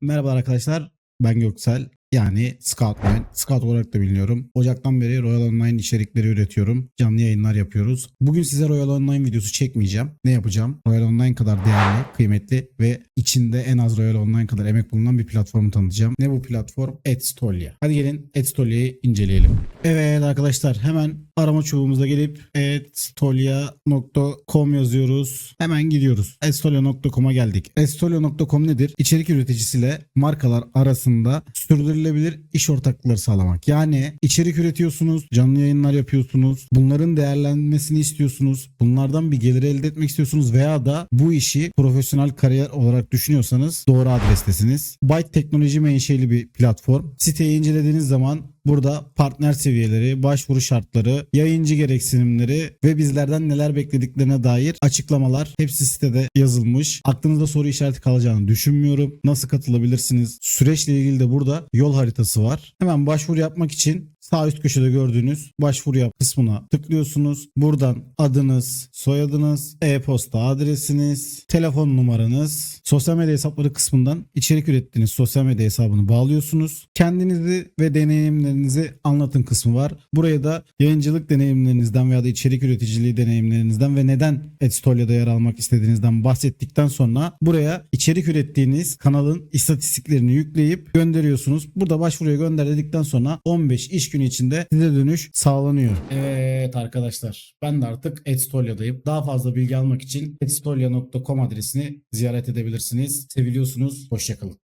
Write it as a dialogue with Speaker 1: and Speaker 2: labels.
Speaker 1: Merhaba arkadaşlar. Ben Göksel. Yani Scout9. Scout olarak da biliniyorum. Ocaktan beri Royal Online içerikleri üretiyorum. Canlı yayınlar yapıyoruz. Bugün size Royal Online videosu çekmeyeceğim. Ne yapacağım? Royal Online kadar değerli, kıymetli ve içinde en az Royal Online kadar emek bulunan bir platformu tanıtacağım. Ne bu platform? Etstolia. Hadi gelin Etstolia'yı inceleyelim. Evet arkadaşlar hemen arama çubuğumuza gelip etstolia.com yazıyoruz. Hemen gidiyoruz. etstolia.com'a geldik. etstolia.com nedir? İçerik üreticisiyle markalar arasında sürdürülebilir iş ortaklıkları sağlamak. Yani içerik üretiyorsunuz, canlı yayınlar yapıyorsunuz, bunların değerlenmesini istiyorsunuz, bunlardan bir gelir elde etmek istiyorsunuz veya da bu işi profesyonel kariyer olarak düşünüyorsanız doğru adrestesiniz. Byte teknoloji menşeli bir platform. Siteyi incelediğiniz zaman Burada partner seviyeleri, başvuru şartları, yayıncı gereksinimleri ve bizlerden neler beklediklerine dair açıklamalar hepsi sitede yazılmış. Aklınızda soru işareti kalacağını düşünmüyorum. Nasıl katılabilirsiniz? Süreçle ilgili de burada yol haritası var. Hemen başvuru yapmak için sağ üst köşede gördüğünüz başvuru yap kısmına tıklıyorsunuz. Buradan adınız, soyadınız, e-posta adresiniz, telefon numaranız, sosyal medya hesapları kısmından içerik ürettiğiniz sosyal medya hesabını bağlıyorsunuz. Kendinizi ve deneyimlerinizi anlatın kısmı var. Buraya da yayıncılık deneyimlerinizden veya da içerik üreticiliği deneyimlerinizden ve neden Edstolia'da yer almak istediğinizden bahsettikten sonra buraya içerik ürettiğiniz kanalın istatistiklerini yükleyip gönderiyorsunuz. Burada başvuruya gönder dedikten sonra 15 iş günü içinde size dönüş sağlanıyor. Evet arkadaşlar ben de artık Edstolia'dayım. Daha fazla bilgi almak için edstolia.com adresini ziyaret edebilirsiniz. Seviliyorsunuz. Hoşçakalın.